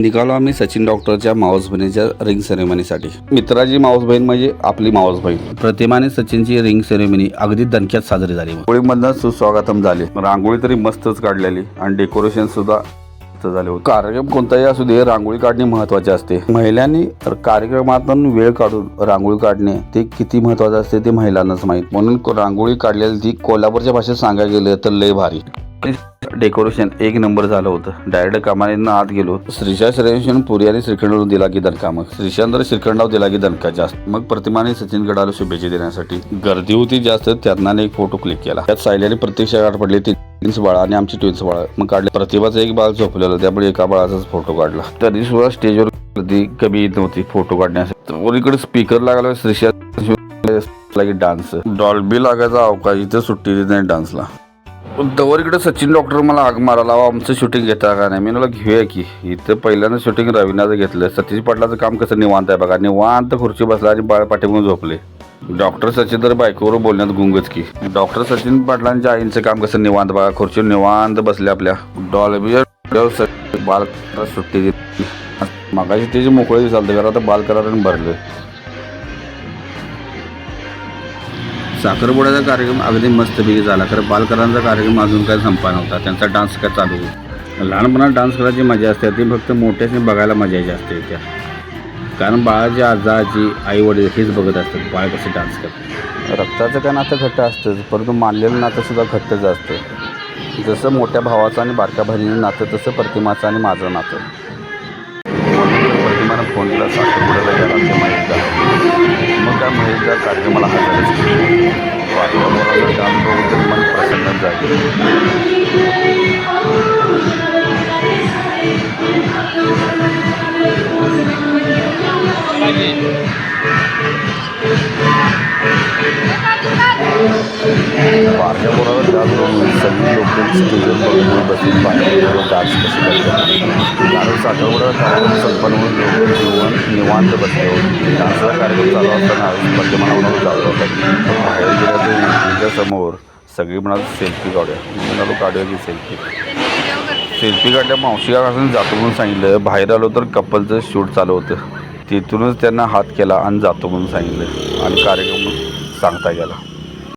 निघालो आम्ही सचिन डॉक्टरच्या मावस बहिणीच्या रिंग सेरेमनीसाठी. मित्राची मावस बहीण म्हणजे आपली मावस बहीण. प्रतिमाने सचिनची रिंग सेरेमनी अगदी दणक्यात साजरी झाली. होळीमधनं सुस्वागतम झाले. रांगोळी तरी मस्तच काढलेली आणि डेकोरेशन सुद्धा झाले होते. कार्यक्रम कोणताही असू दे रांगोळी काढणे महत्त्वाचे असते. महिलांनी तर कार्यक्रमातून वेळ काढून रांगोळी काढणे ते किती महत्वाचं असते ते महिलांनाच माहीत. म्हणून रांगोळी काढलेली ती कोल्हापूरच्या भाषेत सांगायला गेलं तर लय भारी. डेकोरेशन एक नंबर झालं होतं. डायरेक्ट कामानींना आत गेलो श्रीशा श्रेयशन पुरी आणि श्रीखंड दिला की दणका. मग श्रीशांत श्रीखंडाव दिला की दणका जास्त. मग प्रतिमाने सचिन गडाला शुभेच्छा देण्यासाठी. गर्दी होती जास्त त्यातनं एक फोटो क्लिक केला. त्यात सायल्याने प्रत्यक्ष गाठ पडली. ती ट्विन्स बाळा आणि आमची ट्विन्स बाळा. मग काढले. प्रतिभाचं एक बाळ झोपलेलं. त्यामुळे एका बाळाचाच फोटो काढला. तरी सुद्धा स्टेजवर गर्दी कमी येत नव्हती फोटो काढण्यासाठी इकडे स्पीकर लागला श्रीशा डान्स डॉल्बी लागायचा अवकाश. इथं सुट्टी देत नाही डान्सला दवर इकडे सचिन डॉक्टर मला आग मारायला आमचं शूटिंग घेता का नाही? मी मला घेऊया की. इथं पहिल्यांदा शूटिंग रवीनाचं घेतलं. सतीश पाटलाचं काम कसं निवांत आहे बघा. निवांत खुर्ची बसला आणि बाळ पाठीमधून झोपले. डॉक्टर सचिन तर बायकोवर बोलण्यात गुंगच की. डॉक्टर सचिन पाटलांच्या आईंचं काम कसं निवांत बघा. खुर्ची निवांत बसले आपल्या. डॉलबियर बाल सुट्टी दिली मगाशी त्याची मोकळे दिसाल तर आता बाल करार भरले. साखरपुड्याचा कार्यक्रम अगदी मस्तपैकी झाला. खरं बालकरांचा कार्यक्रम अजून काय संपा नव्हता. त्यांचा डान्स काय चालू होता? लहानपणात डान्स करायची मजा असते ती फक्त मोठ्याने बघायला मजा यायची असते त्या. कारण बाळाची आजाची आई वडील हेच बघत असतात बाळ कसे डान्स करतात रक्ताचं काय नातं घट्ट असतंच परंतु मानलेलं नातंसुद्धा घट्टच असतं. जसं मोठ्या भावाचं आणि बारक्या बहिणीचं नातं तसं प्रतिमाचं आणि माझं नातं. प्रतिमानं फोन केला साखरपुड्याला गेला माहीत सगळी लोक स्टेजवर बघून बसून बाहेर डान्स कसे करतात कारण साखरपुडा कार्यक्रम संपन्न संपन्नहून लोक जीवन निवांत बसले होते डान्सचा कार्यक्रम चालू असताना मध्यमानावर चालू होता बाहेर गेल्या तर समोर सगळी म्हणाल सेल्फी काढूया. मी म्हणालो काढूया की सेल्फी. सेल्फी काढल्या मावशी काकासून जातो म्हणून सांगितलं. बाहेर आलो तर कपलचं शूट चालू होतं. तिथूनच त्यांना हात केला आणि जातो म्हणून सांगितलं. आणि कार्यक्रम सांगता गेला.